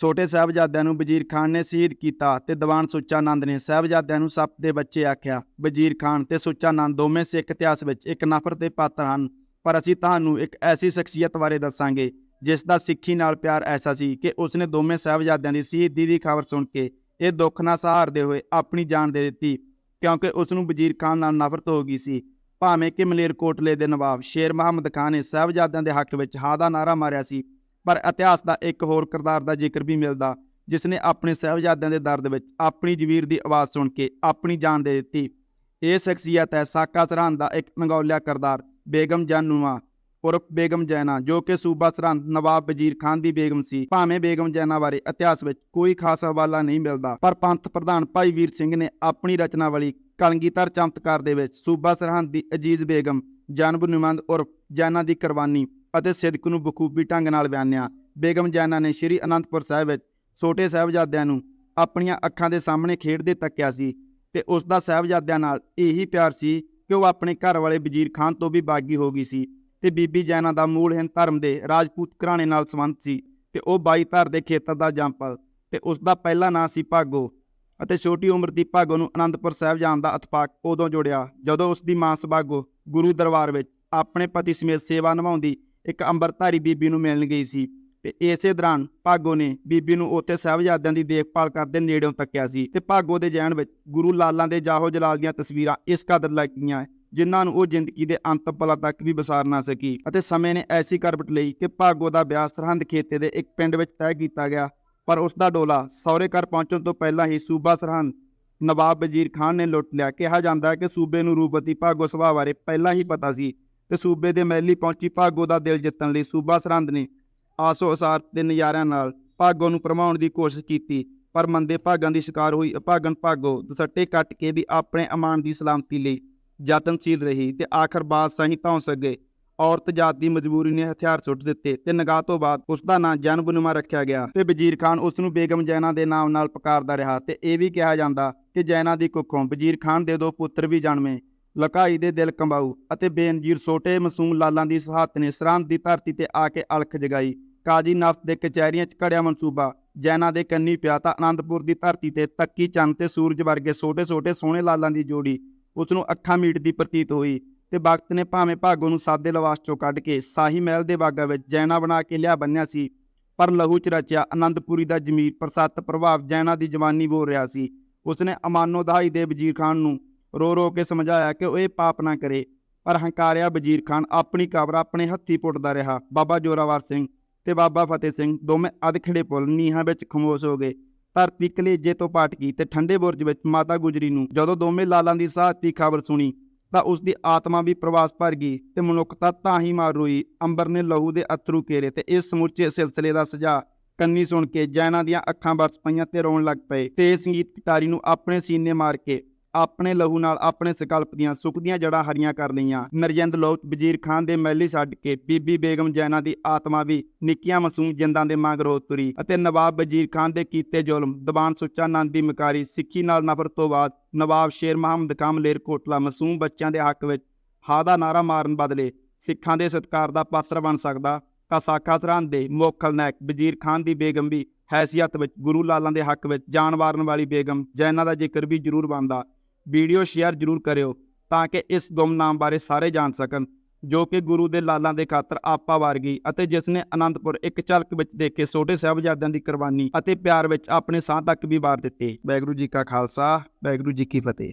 ਛੋਟੇ ਸਾਹਿਬਜ਼ਾਦਿਆਂ ਨੂੰ ਵਜ਼ੀਰ ਖਾਨ ਨੇ ਸ਼ਹੀਦ ਕੀਤਾ ਤੇ ਦੀਵਾਨ ਸੁੱਚਾ ਨੰਦ ਨੇ ਸਾਹਿਬਜ਼ਾਦਿਆਂ ਨੂੰ ਸੱਪ ਦੇ ਬੱਚੇ ਆਖਿਆ। ਵਜ਼ੀਰ ਖਾਨ ਤੇ ਸੁੱਚਾ ਨੰਦ ਦੋਵੇਂ ਸਿੱਖ ਇਤਿਹਾਸ ਵਿੱਚ ਇੱਕ ਨਫ਼ਰਤ ਦੇ ਪਾਤਰ ਹਨ, ਪਰ ਅਸੀਂ ਤੁਹਾਨੂੰ ਇੱਕ ਐਸੀ ਸ਼ਖਸੀਅਤ ਬਾਰੇ ਦੱਸਾਂਗੇ, ਜਿਸ ਦਾ ਸਿੱਖੀ ਨਾਲ ਪਿਆਰ ਐਸਾ ਸੀ ਕਿ ਉਸਨੇ ਦੋਵੇਂ ਸਾਹਿਬਜ਼ਾਦਿਆਂ ਦੀ ਸ਼ਹੀਦੀ ਦੀ ਖਬਰ ਸੁਣ ਕੇ ਇਹ ਦੁੱਖ ਨਾਲ ਸਹਾਰਦੇ ਹੋਏ ਆਪਣੀ ਜਾਨ ਦੇ ਦਿੱਤੀ, ਕਿਉਂਕਿ ਉਸ ਨੂੰ ਵਜ਼ੀਰ ਖਾਨ ਨਾਲ ਨਫ਼ਰਤ ਹੋ ਗਈ ਸੀ। ਭਾਵੇਂ ਕਿ ਮਲੇਰਕੋਟਲੇ ਦੇ ਨਵਾਬ ਸ਼ੇਰ ਮੁਹੰਮਦ ਖਾਨ ਨੇ ਸਾਹਿਬਜ਼ਾਦਿਆਂ ਦੇ ਹੱਕ ਵਿੱਚ ਹਾਂ ਦਾ ਨਾਰਾ ਮਾਰਿਆ ਸੀ ਪਰ ਇਤਿਹਾਸ ਦਾ ਇੱਕ ਹੋਰ ਕਿਰਦਾਰ ਦਾ ਜ਼ਿਕਰ ਵੀ ਮਿਲਦਾ ਜਿਸ ਨੇ ਆਪਣੇ ਸਾਹਿਬਜ਼ਾਦਿਆਂ ਦੇ ਦਰਦ ਵਿੱਚ ਆਪਣੀ ਜਵੀਰ ਦੀ ਆਵਾਜ਼ ਸੁਣ ਕੇ ਆਪਣੀ ਜਾਨ ਦੇ ਦਿੱਤੀ। ਇਹ ਸ਼ਖਸੀਅਤ ਹੈ ਸਾਕਾ ਸਰਹੰਦ ਦਾ ਇੱਕ ਮੰਗੌਲਿਆ ਕਿਰਦਾਰ, ਬੇਗਮ ਜਾਨੂਆ ਉਰਫ ਬੇਗਮ ਜੈਨਾ ਜੋ ਕਿ ਸੂਬਾ ਸਰਹੰਦ ਨਵਾਬ ਵਜ਼ੀਰ ਖਾਨ ਦੀ ਬੇਗਮ ਸੀ। ਭਾਵੇਂ ਬੇਗਮ ਜੈਨਾ ਬਾਰੇ ਇਤਿਹਾਸ ਵਿੱਚ ਕੋਈ ਖਾਸ ਹਵਾਲਾ ਨਹੀਂ ਮਿਲਦਾ, ਪਰ ਪੰਥ ਪ੍ਰਧਾਨ ਭਾਈ ਵੀਰ ਸਿੰਘ ਨੇ ਆਪਣੀ ਰਚਨਾ ਵਾਲੀ ਕਲਗੀਧਰ ਚਮਤਕਾਰ ਦੇ ਵਿੱਚ ਸੂਬਾ ਸਰਹੰਦ ਦੀ ਅਜੀਜ਼ ਬੇਗਮ ਜਾਨਬ ਨਿਮੰਦ ਉਰਫ ਜੈਨਾ ਦੀ ਕੁਰਬਾਨੀ ਅਤੇ ਸਿਦਕ ਨੂੰ ਬਖੂਬੀ ਢੰਗ ਨਾਲ ਬਿਆਨਿਆ। ਬੇਗਮ ਜੈਨਾ ਨੇ ਸ਼੍ਰੀ ਅਨੰਦਪੁਰ ਸਾਹਿਬ ਵਿੱਚ ਛੋਟੇ ਸਾਹਿਬਜ਼ਾਦਿਆਂ ਨੂੰ ਆਪਣੀਆਂ ਅੱਖਾਂ ਦੇ ਸਾਹਮਣੇ ਖੇਡਦੇ ਤੱਕਿਆ ਸੀ ਤੇ ਉਸ ਦਾ ਸਾਹਿਬਜ਼ਾਦਿਆਂ ਨਾਲ ਇਹੀ ਪਿਆਰ ਸੀ ਕਿ ਉਹ ਆਪਣੇ ਘਰ ਵਾਲੇ ਵਜ਼ੀਰ ਖਾਨ ਤੋਂ ਵੀ ਬਾਗੀ ਹੋ ਗਈ ਸੀ ਤੇ ਬੀਬੀ ਜੈਨਾ ਦਾ ਮੂਲ ਹਿੰਦ ਧਰਮ ਦੇ ਰਾਜਪੂਤ ਘਰਾਣੇ ਨਾਲ ਸੰਬੰਧ ਸੀ ਤੇ ਉਹ ਬਾਈ ਧਰ ਦੇ ਖੇਤਰ ਦਾ ਜੰਪਲ ਤੇ ਉਸ ਦਾ ਪਹਿਲਾ ਨਾਂ ਸੀ ਭਾਗੋ ਅਤੇ ਛੋਟੀ ਉਮਰ ਦੀ ਭਾਗੋ ਨੂੰ ਅਨੰਦਪੁਰ ਸਾਹਿਬ ਜਾਣ ਦਾ ਅਤਪਾਕ ਉਦੋਂ ਜੁੜਿਆ ਜਦੋਂ ਉਸ ਦੀ ਮਾਂ ਸੁਭਾਗੋ ਗੁਰੂ ਦਰਬਾਰ ਵਿੱਚ ਆਪਣੇ ਪਤੀ ਸਮੇਤ ਸੇਵਾ ਨਿਭਾਉਂਦੀ ਇੱਕ ਅੰਮ੍ਰਿਤਧਾਰੀ ਬੀਬੀ ਨੂੰ ਮਿਲਣ ਗਈ ਸੀ ਤੇ ਇਸੇ ਦੌਰਾਨ ਭਾਗੋ ਨੇ ਬੀਬੀ ਨੂੰ ਉੱਥੇ ਸਾਹਿਬਜ਼ਾਦਿਆਂ ਦੀ ਦੇਖਭਾਲ ਕਰਦੇ ਨੇੜਿਓਂ ਤੱਕਿਆ ਸੀ ਤੇ ਭਾਗੋ ਦੇ ਜਹਿਣ ਵਿੱਚ ਗੁਰੂ ਲਾਲਾਂ ਦੇ ਜਾਹੋ ਜਲਾਲ ਦੀਆਂ ਤਸਵੀਰਾਂ ਇਸ ਕਦਰ ਲੱਗੀਆਂ ਜਿਨ੍ਹਾਂ ਨੂੰ ਉਹ ਜ਼ਿੰਦਗੀ ਦੇ ਅੰਤ ਪਲਾਂ ਤੱਕ ਵੀ ਵਿਸਾਰ ਨਾ ਸਕੀ ਅਤੇ ਸਮੇਂ ਨੇ ਐਸੀ ਕਰਵਟ ਲਈ ਕਿ ਭਾਗੋ ਦਾ ਵਿਆਹ ਸਰਹੰਦ ਖੇਤੇ ਦੇ ਇੱਕ ਪਿੰਡ ਵਿੱਚ ਤੈਅ ਕੀਤਾ ਗਿਆ, ਪਰ ਉਸ ਦਾ ਡੋਲਾ ਸਹੁਰੇ ਘਰ ਪਹੁੰਚਣ ਤੋਂ ਪਹਿਲਾਂ ਹੀ ਸੂਬਾ ਸਰਹੰਦ ਨਵਾਬ ਵਜ਼ੀਰ ਖਾਨ ਨੇ ਲੁੱਟ ਲਿਆ। ਕਿਹਾ ਜਾਂਦਾ ਹੈ ਕਿ ਸੂਬੇ ਨੂੰ ਰੂਪਤੀ ਭਾਗੋ ਸੁਭਾਅ ਬਾਰੇ ਪਹਿਲਾਂ ਹੀ ਪਤਾ ਸੀ ਤੇ ਸੂਬੇ ਦੇ ਮਹਿਲੀ ਪਹੁੰਚੀ ਭਾਗੋ ਦਾ ਦਿਲ ਜਿੱਤਣ ਲਈ ਸੂਬਾ ਸਰਹੰਦ ਨੇ ਆਸੋ ਅਸਾਰ ਦੇ ਨਜ਼ਾਰਿਆਂ ਨਾਲ ਭਾਗੋ ਨੂੰ ਭਰਮਾਉਣ ਦੀ ਕੋਸ਼ਿਸ਼ ਕੀਤੀ, ਪਰ ਮੰਦੇ ਭਾਗਾਂ ਦੀ ਸ਼ਿਕਾਰ ਹੋਈ ਅਭਾਗਨ ਭਾਗੋ ਦਸੱਟੇ ਕੱਟ ਕੇ ਵੀ ਆਪਣੇ ਅਮਾਨ ਦੀ ਸਲਾਮਤੀ ਲਈ ਯਤਨਸ਼ੀਲ ਰਹੀ ਤੇ ਆਖਰ ਬਾਦਸ਼ਾਹੀ ਧੌਂ ਸਕੇ। ਔਰਤ ਜਾਤ ਦੀ ਮਜਬੂਰੀ ਨੇ ਹਥਿਆਰ ਸੁੱਟ ਦਿੱਤੇ ਤੇ ਨਗਾਹ ਤੋਂ ਬਾਅਦ ਉਸ ਦਾ ਨਾਂ ਜਨਬਨੁਮਾ ਰੱਖਿਆ ਗਿਆ ਤੇ ਵਜ਼ੀਰ ਖਾਨ ਉਸ ਨੂੰ ਬੇਗਮ ਜੈਨਾ ਦੇ ਨਾਮ ਨਾਲ ਪੁਕਾਰਦਾ ਰਿਹਾ ਤੇ ਇਹ ਵੀ ਕਿਹਾ ਜਾਂਦਾ ਕਿ ਜੈਨਾ ਦੀ ਕੁੱਖੋਂ ਵਜ਼ੀਰ ਖਾਨ ਦੇ ਦੋ ਪੁੱਤਰ ਵੀ ਜਨਮੇ। ਲਕਾਈ ਦੇ ਦਿਲ ਕੰਬਾਊ ਅਤੇ ਬੇਨਜੀਰ ਛੋਟੇ ਮਾਸੂਮ ਲਾਲਾਂ ਦੀ ਸਹਾਤ ਨੇ ਸਰਹੰਦ ਦੀ ਧਰਤੀ ਤੇ ਆ ਕੇ ਅਲਖ ਜਗਾਈ। ਕਾਜੀ ਨਫ਼ਤ ਦੇ ਕਚਹਿਰੀਆਂ 'ਚ ਘੜਿਆ ਮਨਸੂਬਾ, ਜੈਨਾ ਦੇ ਕੰਨੀ ਪਿਆ ਤਾਂ ਆਨੰਦਪੁਰ ਦੀ ਧਰਤੀ ਤੇ ਤੱਕੀ ਚੰਨ ਤੇ ਸੂਰਜ ਵਰਗੇ ਛੋਟੇ-ਛੋਟੇ ਸੋਹਣੇ ਲਾਲਾਂ ਦੀ ਜੋੜੀ, ਉਸ ਨੂੰ ਅੱਖਾਂ ਮੀਟਦੀ ਪ੍ਰਤੀਤ ਹੋਈ ਤੇ ਵਕਤ ਨੇ ਭਾਵੇਂ ਭਾਗੋ ਨੂੰ ਸਾਦੇ ਲਵਾਸ ਚੋਂ ਕੱਢ ਕੇ ਸਾਹੀ ਮਹਿਲ ਦੇ ਬਾਗਾ ਵਿੱਚ ਜੈਨਾ ਬਣਾ ਕੇ ਲਿਆ ਬੰਨਿਆ ਸੀ, ਪਰ ਲਹੂ ਚ ਰਚਿਆ ਆਨੰਦਪੁਰੀ ਦਾ ਜ਼ਮੀਰ ਪ੍ਰਸੱਤ ਪ੍ਰਭਾਵ ਜੈਨਾ ਦੀ ਜਵਾਨੀ ਬੋਲ ਰਿਹਾ ਸੀ। ਉਸਨੇ ਅਮਾਨੋ ਦਹਾਈ ਦੇ ਵਜ਼ੀਰ ਖਾਨ ਨੂੰ ਰੋ ਰੋ ਕੇ ਸਮਝਾਇਆ ਕਿ ਉਹ ਇਹ ਪਾਪ ਨਾ ਕਰੇ। ਪਰ ਹੰਕਾਰਿਆ ਵਜ਼ੀਰ ਖਾਨ ਆਪਣੀ ਕਬਰ ਆਪਣੇ ਹੱਥੀ ਪੁੱਟਦਾ ਰਿਹਾ। ਬਾਬਾ ਜੋਰਾਵਰ ਸਿੰਘ ਤੇ ਬਾਬਾ ਫਤਿਹ ਸਿੰਘ ਦੋਵੇਂ ਅਧਖੜੇ ਪੁੱਲ ਨੀਹਾਂ ਵਿੱਚ ਖਮੋਸ਼ ਹੋ ਗਏ। ਧਰਤੀ ਕਲੇਜੇ ਤੋਂ ਪਾਟ ਤੇ ਠੰਡੇ ਬੁਰਜ ਵਿੱਚ ਮਾਤਾ ਗੁਜਰੀ ਨੂੰ ਜਦੋਂ ਦੋਵੇਂ ਲਾਲਾਂ ਦੀ ਸਾਹਤੀ ਖਬਰ ਸੁਣੀ, ਤਾਂ ਉਸ ਦੀ ਆਤਮਾ ਵੀ ਪ੍ਰਵਾਸ ਭਰ ਗਈ ਤੇ ਮਨੁੱਖਤਾ ਤਾਂ ਹੀ ਮਾਰ ਰੋਈ। ਅੰਬਰ ਨੇ ਲਹੂ ਦੇ ਅਥਰੂ ਕੇਰੇ ਤੇ ਇਸ ਸਮੁੱਚੇ ਸਿਲਸਿਲੇ ਦਾ ਸਜਾ ਕੰਨੀ ਸੁਣ ਕੇ ਜੈਨਾ ਦੀਆਂ ਅੱਖਾਂ ਬਰਸ ਪਈਆਂ ਤੇ ਰੋਣ ਲੱਗ ਪਏ ਤੇ ਸੰਗੀਤ ਕਿਤਾਰੀ ਨੂੰ ਆਪਣੇ ਸੀਨੇ ਮਾਰ ਕੇ ਆਪਣੇ ਲਹੂ ਨਾਲ ਆਪਣੇ ਸੰਕਲਪ ਦੀਆਂ ਸੁੱਕਦੀਆਂ ਜੜਾਂ ਹਰੀਆਂ ਕਰ ਲਈਆਂ। ਨਰਜਿੰਦ ਲੋਕ ਵਜ਼ੀਰ ਖਾਨ ਦੇ ਮਹਿਲੀ ਛੱਡ ਕੇ ਬੀਬੀ ਬੇਗਮ ਜੈਨਾ ਦੀ ਆਤਮਾ ਵੀ ਨਿੱਕੀਆਂ ਮਾਸੂਮ ਜਿੰਦਾਂ ਦੇ ਮੰਗ ਰੋ ਤੁਰੀ ਅਤੇ ਨਵਾਬ ਵਜ਼ੀਰ ਖਾਨ ਦੇ ਕੀਤੇ ਜ਼ੁਲਮ, ਦੀਵਾਨ ਸੁੱਚਾ ਨੰਦ ਦੀ ਮਕਾਰੀ, ਸਿੱਖੀ ਨਾਲ ਨਫ਼ਰਤ ਤੋਂ ਬਾਅਦ ਨਵਾਬ ਸ਼ੇਰ ਮੁਹੰਮਦ ਕਾਮਲੇਰ ਕੋਟਲਾ ਮਾਸੂਮ ਬੱਚਿਆਂ ਦੇ ਹੱਕ ਵਿੱਚ ਹਾ ਦਾ ਨਾਰਾ ਮਾਰਨ ਬਦਲੇ ਸਿੱਖਾਂ ਦੇ ਸਤਕਾਰ ਦਾ ਪਾਤਰ ਬਣ ਸਕਦਾ। ਤਾਂ ਸਾਖਾ ਸਰਹੰਦ ਦੇ ਮੋਖਲ ਨਾਇਕ ਵਜ਼ੀਰ ਖਾਨ ਦੀ ਬੇਗਮ ਵੀ ਹੈਸੀਅਤ ਵਿੱਚ ਗੁਰੂ ਲਾਲਾਂ ਦੇ ਹੱਕ ਵਿੱਚ ਜਾਨ ਵਾਰਨ ਵਾਲੀ ਬੇਗਮ ਜੈਨਾ ਦਾ ਜ਼ਿਕਰ ਵੀ ਜ਼ਰੂਰ ਬਣਦਾ। ਵੀਡੀਓ ਸ਼ੇਅਰ ਜ਼ਰੂਰ ਕਰਿਓ ਤਾਂ ਕਿ ਇਸ ਗੁੰਮਨਾਮ ਬਾਰੇ ਸਾਰੇ ਜਾਣ ਸਕਣ, ਜੋ ਕਿ ਗੁਰੂ ਦੇ ਲਾਲਾਂ ਦੇ ਖਾਤਰ ਆਪਾ ਵਰਗੀ ਅਤੇ ਜਿਸ ਨੇ ਅਨੰਦਪੁਰ ਇੱਕ ਝਲਕ ਵਿੱਚ ਦੇਖ ਕੇ ਛੋਟੇ ਸਾਹਿਬਜ਼ਾਦਿਆਂ ਦੀ ਕੁਰਬਾਨੀ ਅਤੇ ਪਿਆਰ ਵਿੱਚ ਆਪਣੇ ਸਾਹ ਤੱਕ ਵੀ ਵਾਰ ਦਿੱਤੇ। ਵਾਹਿਗੁਰੂ ਜੀ ਕਾ ਖਾਲਸਾ, ਵਾਹਿਗੁਰੂ ਜੀ ਕੀ ਫਤਿਹ।